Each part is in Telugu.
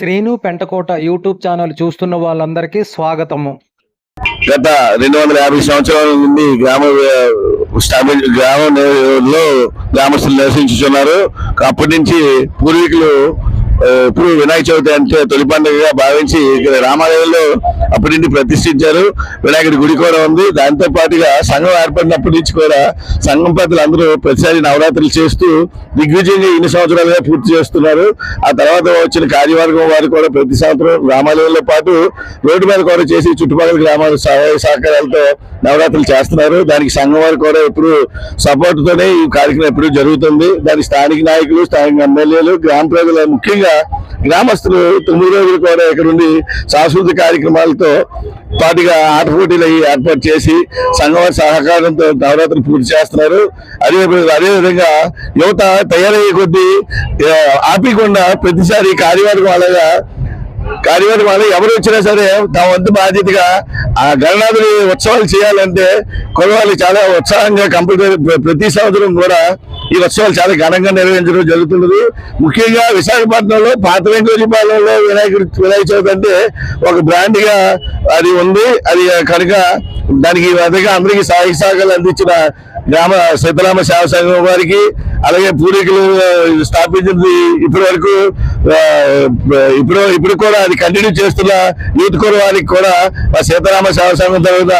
శ్రీను పెంటకోట యూట్యూబ్ ఛానల్ చూస్తున్న వాళ్ళందరికీ స్వాగతము. గత రెండు వందల యాభై సంవత్సరాల నుండి గ్రామ గ్రామంలో గ్రామస్తులు నివసించుతున్నారు అప్పటి నుంచి పూర్వీకులు ఇప్పుడు వినాయక చవితి అంటే తొలి పండుగగా భావించి ఇక్కడ రామాలయంలో అప్పటి నుండి ప్రతిష్ఠించారు. వినాయకుడి గుడి కూడా ఉంది. దాంతో పాటుగా సంఘం ఏర్పడినప్పటి నుంచి కూడా సంఘం పెద్దలు అందరూ ప్రతిసారి నవరాత్రులు చేస్తూ దిగ్విజయంగా ఇన్ని సంవత్సరాలుగా పూర్తి చేస్తున్నారు. ఆ తర్వాత వచ్చిన కార్యవర్గం వారు కూడా ప్రతి సంవత్సరం రామాలయంలో పాటు రోడ్డు మీద కూడా చేసి చుట్టుపక్కల గ్రామాల సహాయ సహకారాలతో నవరాత్రులు చేస్తున్నారు. దానికి సంఘం వారు కూడా ఎప్పుడు సపోర్ట్తోనే ఈ కార్యక్రమం ఎప్పుడు జరుగుతుంది. దానికి స్థానిక నాయకులు స్థానిక ఎమ్మెల్యేలు గ్రామ ప్రజలు ముఖ్యంగా గ్రామస్తులు తొమ్మిది రోజులు కూడా ఇక్కడ నుండి సాంస్కృతిక కార్యక్రమాలతో పాటుగా ఆట పోటీలు అవి ఏర్పాటు చేసి సంఘం సహకారంతో నవరాత్రులు పూర్తి చేస్తున్నారు. అదే అదే విధంగా యువత తయారయ్యే కొద్దీ ఆ, ఆపకుండా ప్రతిసారి కార్యవర్గం అలాగా కార్యవర్గం వల్ల ఎవరు వచ్చినా సరే తమ వంతు బాధ్యతగా ఆ గణనాథుని ఉత్సవాలు చేయాలంటే కొలవాళ్ళు చాలా ఉత్సాహంగా కంపల్సరీ ప్రతి సంవత్సరం కూడా ఈ ఉత్సవాలు చాలా ఘనంగా నిర్వహించడం జరుగుతున్నది. ముఖ్యంగా విశాఖపట్నంలో పాత వెంకటపాలెంలో వినాయకుడి వినాయక చవితి అంటే ఒక బ్రాండ్గా అది ఉంది. అది కనుక దానికి విధంగా అందరికీ సహాయ సహకారాలు అందించిన గ్రామ సీతారామ సేవ సంఘం వారికి అలాగే పూర్వీకులు స్థాపించింది ఇప్పటి వరకు ఇప్పుడు ఇప్పుడు కూడా అది కంటిన్యూ చేస్తున్న యూత్ కోర్ వారికి కూడా మా సీతారామ సేవ సంఘం తరఫున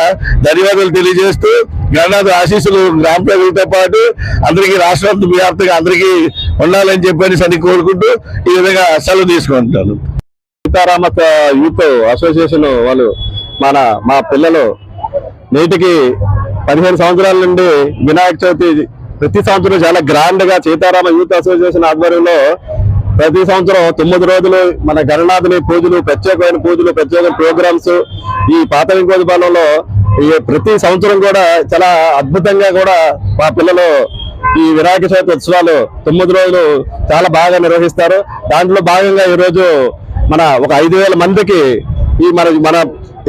ధన్యవాదాలు తెలియజేస్తూ గణనాథ ఆశీస్సులు గ్రామ ప్రజలతో పాటు అందరికీ రాష్ట్ర వ్యాప్తంగా అందరికీ ఉండాలని చెప్పని సన్ని కోరుకుంటూ ఈ విధంగా సెలవు తీసుకుంటాను సీతారామ యూత్ అసోసియేషన్ వాళ్ళు మన మా పిల్లలు నేటికి పదిహేను సంవత్సరాల నుండి వినాయక చవితి ప్రతి సంవత్సరం చాలా గ్రాండ్గా సీతారామ యూత్ అసోసియేషన్ ఆధ్వర్యంలో ప్రతి సంవత్సరం తొమ్మిది రోజులు మన గణనాథుని పూజలు ప్రత్యేకమైన పూజలు ప్రత్యేకమైన ప్రోగ్రామ్స్ ఈ పాత వెంకోజపాలెంలో ఈ ప్రతి సంవత్సరం కూడా చాలా అద్భుతంగా కూడా మా పిల్లలు ఈ వినాయక చవితి ఉత్సవాలు తొమ్మిది రోజులు చాలా బాగా నిర్వహిస్తారు. దాంట్లో భాగంగా ఈ రోజు మన ఒక ఐదు వేల మందికి ఈ మన మన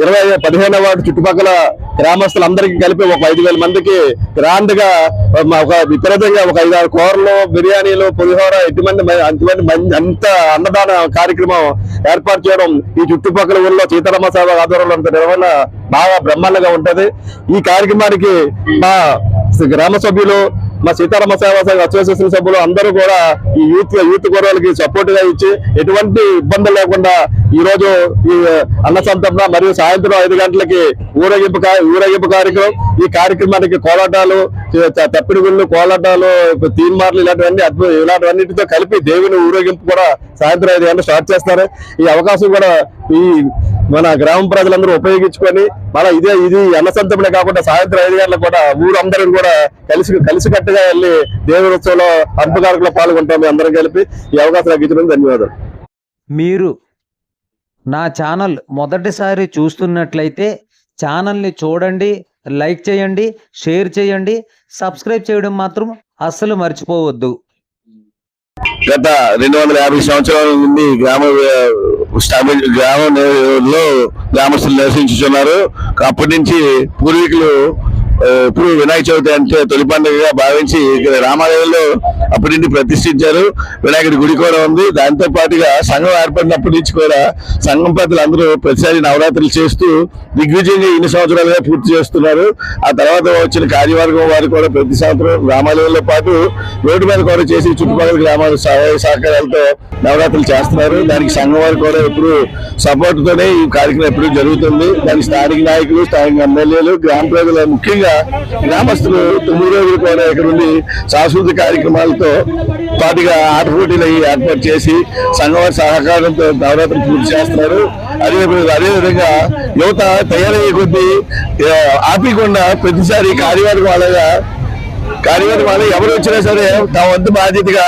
ఇరవై పదిహేనవ వార్డు చుట్టుపక్కల గ్రామస్తులందరికీ కలిపి ఒక ఐదు వేల మందికి గ్రాండ్గా ఒక విపరీతంగా ఒక ఐదు ఆరు కూరలు బిర్యానీలు పులిహోర ఎటువంటి మ- అంతమంది మంది అంత అన్నదాన కార్యక్రమం ఏర్పాటు చేయడం ఈ చుట్టుపక్కల ఊళ్ళో సీతారామ సేవ ఆధ్వర్యంలో అంత నిర్వహణ బాగా బ్రహ్మాండంగా ఉంటది. ఈ కార్యక్రమానికి మా గ్రామ సభ్యులు మా సీతారామ సేవా సంఘ అసోసియేషన్ సభ్యులు అందరూ కూడా ఈ యూత్ యూత్ గొడవలకి సపోర్ట్గా ఇచ్చి ఎటువంటి ఇబ్బందులు లేకుండా ఈ రోజు ఈ అన్న సంతపన మరియు సాయంత్రం ఐదు గంటలకి ఊరేగింపు ఊరేగింపు కార్యక్రమం ఈ కార్యక్రమానికి కోలాటాలు త- తప్పిడి గుళ్ళు కోలాటాలు తీన్మార్లు ఇలాంటివన్నీ అద్భుత ఇలాంటివన్నిటితో కలిపి దేవుని ఊరేగింపు కూడా సాయంత్రం ఐదు గంటలు స్టార్ట్ చేస్తారు. ఈ అవకాశం కూడా ఈ మన గ్రామ ప్రజలందరూ ఉపయోగించుకొని మన ఇదే ఇది అన్న సంతపడే కాకుండా సాయంత్రం ఐదు గంటలకు కూడా ఊరందరం కూడా కలిసి కలిసికట్టుగా వెళ్ళి దేవుని ఉత్సవంలో అద్భుతాలకు పాల్గొంటాం అందరం కలిపి. ఈ అవకాశం నాకు ఇచ్చినందుకు ధన్యవాదాలు. మీరు నా ఛానల్ మొదటిసారి చూస్తున్నట్లయితే ఛానల్ని చూడండి లైక్ చేయండి షేర్ చేయండి సబ్స్క్రైబ్ చేయడం మాత్రం అస్సలు మర్చిపోవద్దు. గత రెండు వందల యాభై సంవత్సరాల నుండి గ్రామ స్థాపించ గ్రామంలో గ్రామస్తులు నివసించుతున్నారు అప్పటి నుంచి పూర్వీకులు ఇప్పుడు వినాయక చవితి అంటే తొలి పండుగగా భావించి ఇక్కడ రామాలయంలో అప్పటి నుండి ప్రతిష్ఠించారు. వినాయకుడి గుడి కూడా ఉంది. దాంతో పాటుగా సంఘం ఏర్పడినప్పటి నుంచి కూడా సంఘం పెద్దలు అందరూ ప్రతిసారి నవరాత్రులు చేస్తూ దిగ్విజయంగా ఇన్ని సంవత్సరాలుగా పూర్తి చేస్తున్నారు. ఆ తర్వాత వచ్చిన కార్యవర్గం వారు కూడా ప్రతి సంవత్సరం రామాలయంలో పాటు రోడ్డు మీద కూడా చేసి చుట్టుపక్కల గ్రామాల సహాయ సహకారాలతో నవరాత్రులు చేస్తున్నారు. దానికి సంఘం వారు కూడా ఎప్పుడు సపోర్ట్ తోనే ఈ కార్యక్రమం ఎప్పుడు జరుగుతుంది. దానికి స్థానిక నాయకులు స్థానిక ఎమ్మెల్యేలు గ్రామ ప్రజలు ముఖ్యంగా గ్రామస్తులు తొమ్మిది రోజులు కూడా ఇక్కడ నుండి సాంస్కృతిక కార్యక్రమాలతో పాటుగా ఆట పోటీలు అవి ఏర్పాటు చేసి సంఘం సహకారంతో నవరాత్రులు పూర్తి చేస్తున్నారు. అదే అదేవిధంగా యువత తయారయ్యే కొద్దీ ఆ, ఆపకుండా ప్రతిసారి కార్యవర్గం అలాగా కార్యవర్గం వాళ్ళు ఎవరు వచ్చినా సరే తమ వంతు బాధ్యతగా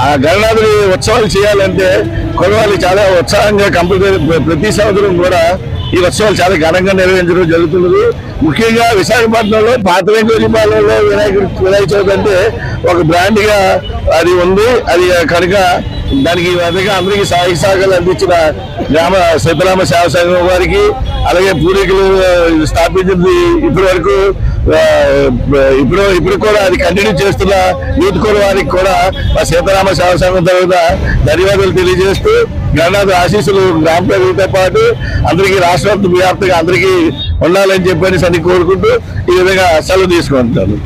ఆ గణనాథుడి ఉత్సవాలు చేయాలంటే కొనవాళ్ళు చాలా ఉత్సాహంగా కంపల్సరీ ప్రతి సంవత్సరం కూడా ఈ ఉత్సవాలు చాలా ఘనంగా నిర్వహించడం జరుగుతున్నది. ముఖ్యంగా విశాఖపట్నంలో పాత వెంకటపాలెంలో వినాయకుడు వినాయక చవితి అంటే ఒక బ్రాండ్గా అది ఉంది. అది కనుక దానికి ఈ విధంగా అందరికీ సాయి సహకారాలు అందించిన గ్రామ సీతారామ సేవ సంఘం వారికి అలాగే పూర్వీకులు స్థాపించింది ఇప్పటి వరకు ఇప్పుడు ఇప్పుడు కూడా అది కంటిన్యూ చేస్తున్న యూత్ కోర్ వారికి కూడా మా సీతారామ సేవ సంఘం తర్వాత ధన్యవాదాలు తెలియజేస్తూ గణనాథ ఆశీస్సులు గ్రామ ప్రజలతో పాటు అందరికీ రాష్ట్ర వ్యాప్తంగా అందరికీ ఉండాలని చెప్పని అని కోరుకుంటూ ఈ విధంగా సెలవు తీసుకుంటాను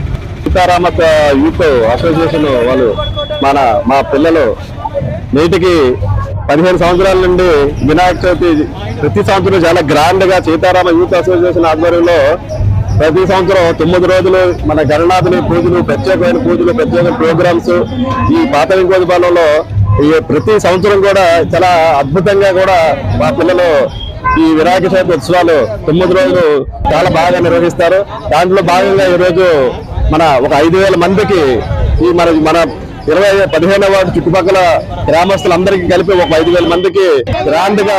సీతారామత యూత్ అసోసియేషన్ వాళ్ళు మన మా పిల్లలు నేటికి పదిహేను సంవత్సరాల నుండి వినాయక చవితి ప్రతి సంవత్సరం చాలా గ్రాండ్గా సీతారామ యూత్ అసోసియేషన్ ఆధ్వర్యంలో ప్రతి సంవత్సరం తొమ్మిది రోజులు మన గణనాథుని పూజలు ప్రత్యేకమైన పూజలు ప్రత్యేకమైన ప్రోగ్రామ్స్ ఈ పాత వెంకోజపాలెంలో ఈ ప్రతి సంవత్సరం కూడా చాలా అద్భుతంగా కూడా మా పిల్లలు ఈ వినాయక చవితి ఉత్సవాలు తొమ్మిది రోజులు చాలా బాగా నిర్వహిస్తారు. దాంట్లో భాగంగా ఈరోజు మన ఒక ఐదు వేల మందికి ఈ మన మన ఇరవై పదిహేనవ వార్డు చుట్టుపక్కల గ్రామస్తులందరికీ కలిపి ఒక ఐదు వేల మందికి గ్రాండ్గా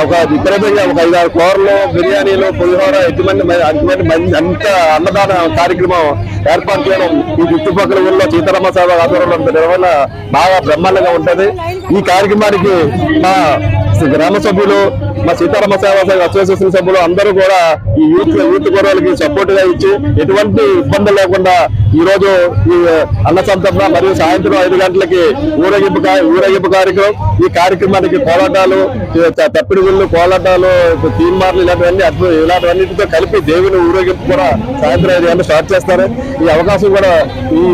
ఒక విపరీతంగా ఒక ఐదు ఆరు కూరలు బిర్యానీలు పులిహోర ఎటువంటి అటువంటి మంది అంత అన్నదాన కార్యక్రమం ఏర్పాటు చేయడం ఈ చుట్టుపక్కల ఊళ్ళో సీతారామ సేవ ఆధ్వర్యంలో నిర్వహణ బాగా బ్రహ్మాండంగా ఉంటుంది. ఈ కార్యక్రమానికి మా గ్రామ సభ్యులు మా సీతారామ సేవా సంఘ అసోసియేషన్ సభ్యులు అందరూ కూడా ఈ యూత్ యూత్ కుర్రోళ్ళకి సపోర్ట్గా ఇచ్చి ఎటువంటి ఇబ్బంది లేకుండా ఈ రోజు ఈ అన్న సంతరణ మరియు సాయంత్రం ఐదు గంటలకి ఊరేగింపు ఊరేగింపు కార్యక్రమం ఈ కార్యక్రమానికి కోలాటాలు తప్పిడిగుళ్ళు తప్పిడి గుళ్ళు కోలాటాలు తీన్మార్లు ఇలాంటివన్నీ అద్భుత ఇలాంటివన్నిటితో కలిపి దేవుని ఊరేగింపు కూడా సాయంత్రం ఐదు గంటలు స్టార్ట్ చేస్తారు. ఈ అవకాశం కూడా ఈ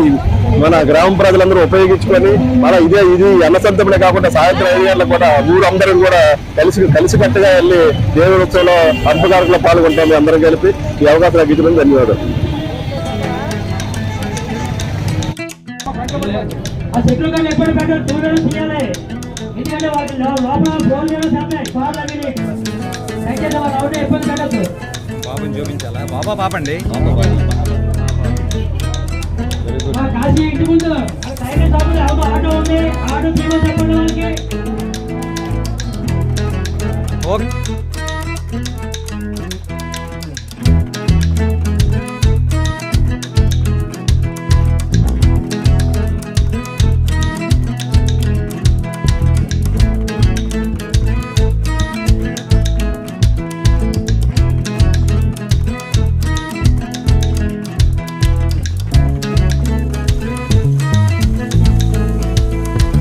మన గ్రామ ప్రజలందరూ ఉపయోగించుకొని మన ఇదే ఇది అన్న సంతమనే కాకుండా సాయంత్రం ఐదు గంటలకు కూడా ఊరందరూ కూడా కలిసి కలిసికట్టుగా వెళ్ళి దేవుని ఉత్సవంలో అద్భుతాలకు పాల్గొంటాం అందరం కలిపి. ఈ అవకాశం ఇచ్చినందుకు ధన్యవాదాలు. ఆ ఎప్పుడు పెట్టారు? దూరం తీయాలి ఎందుకంటే లో- లోపల ఫోన్ చేయడం సమయం కాల్ అవి దయచేసి వాళ్ళ అవుట్ ఇబ్బంది పెట్టద్దు. బాబుని చూపించాలా? బాబా పాపండి. కాశీ ఇంటి ముందు సైలెన్స్ ఆపి ఆటో ఆటో ఉంది ఆటో తీయమని చెప్పండి వాళ్ళకి